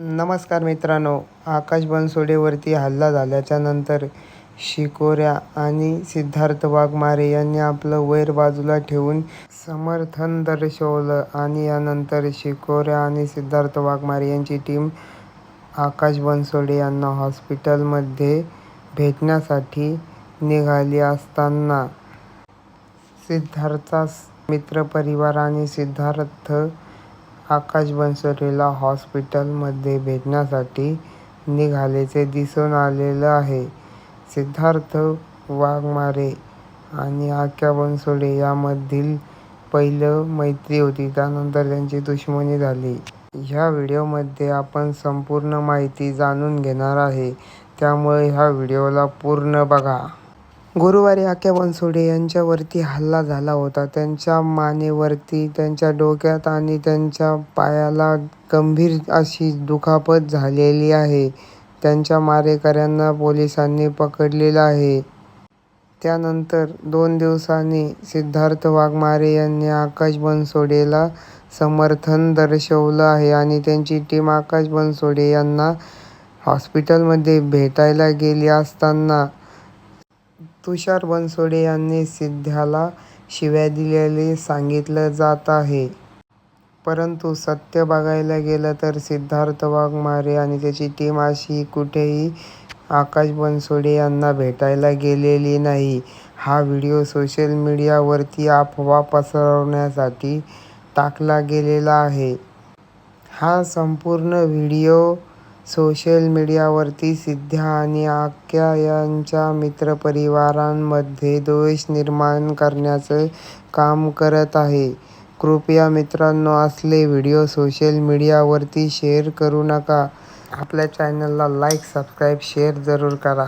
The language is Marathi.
नमस्कार मित्रांनो आकाश बनसोडेवरती हल्ला झाल्याच्यानंतर शिकोऱ्या आणि सिद्धार्थ वाघमारे यांनी आपलं वैर बाजूला ठेवून समर्थन दर्शवलं आणि यानंतर शिकोऱ्या आणि सिद्धार्थ वाघमारे यांची टीम आकाश बनसोडे यांना हॉस्पिटलमध्ये भेटण्यासाठी निघाली असताना सिद्धार्थचा मित्रपरिवार आणि सिद्धार्थ आकाश बनसोडेला हॉस्पिटलमध्ये भेटण्यासाठी निघाल्याचे दिसून आलेलं आहे. सिद्धार्थ वाघमारे आणि आक्या बनसोडे यामधील पहिलं मैत्री होती त्यानंतर त्यांची दुश्मनी झाली. ह्या व्हिडिओमध्ये आपण संपूर्ण माहिती जाणून घेणार आहे त्यामुळे ह्या व्हिडिओला पूर्ण बघा. गुरुवारी आक्या बनसोडे यांच्यावरती हल्ला झाला होता. त्यांच्या मानेवरती, त्यांच्या डोक्यात आणि त्यांच्या पायाला गंभीर अशी दुखापत झालेली आहे. त्यांच्या मारेकऱ्यांना पोलिसांनी पकडलेलं आहे. त्यानंतर दोन दिवसांनी सिद्धार्थ वाघमारे यांनी आकाश बनसोडेला समर्थन दर्शवलं आहे आणि त्यांची टीम आकाश बनसोडे यांना हॉस्पिटलमध्ये भेटायला गेली असताना तुषार बनसोडे यांनी सिद्ध्याला शिव्या दिल्याचे सांगितलं जात आहे. परंतु सत्य बघायला गेलं तर सिद्धार्थ वाघमारे आणि त्याची टीम अशी कुठेही आकाश बनसोडे यांना भेटायला गेलेली नाही. हा व्हिडिओ सोशल मीडियावरती अफवा पसरवण्यासाठी टाकला गेलेला आहे. हा संपूर्ण व्हिडिओ सोशल मीडियावरती सिद्ध्या आणि आक्या यांच्या मित्रपरिवारांमध्ये द्वेष निर्माण करण्याचं काम करत आहे. कृपया मित्रांनो असले व्हिडिओ सोशल मीडियावरती शेअर करू नका. आपल्या चॅनलला लाईक, सबस्क्राईब, शेअर जरूर करा.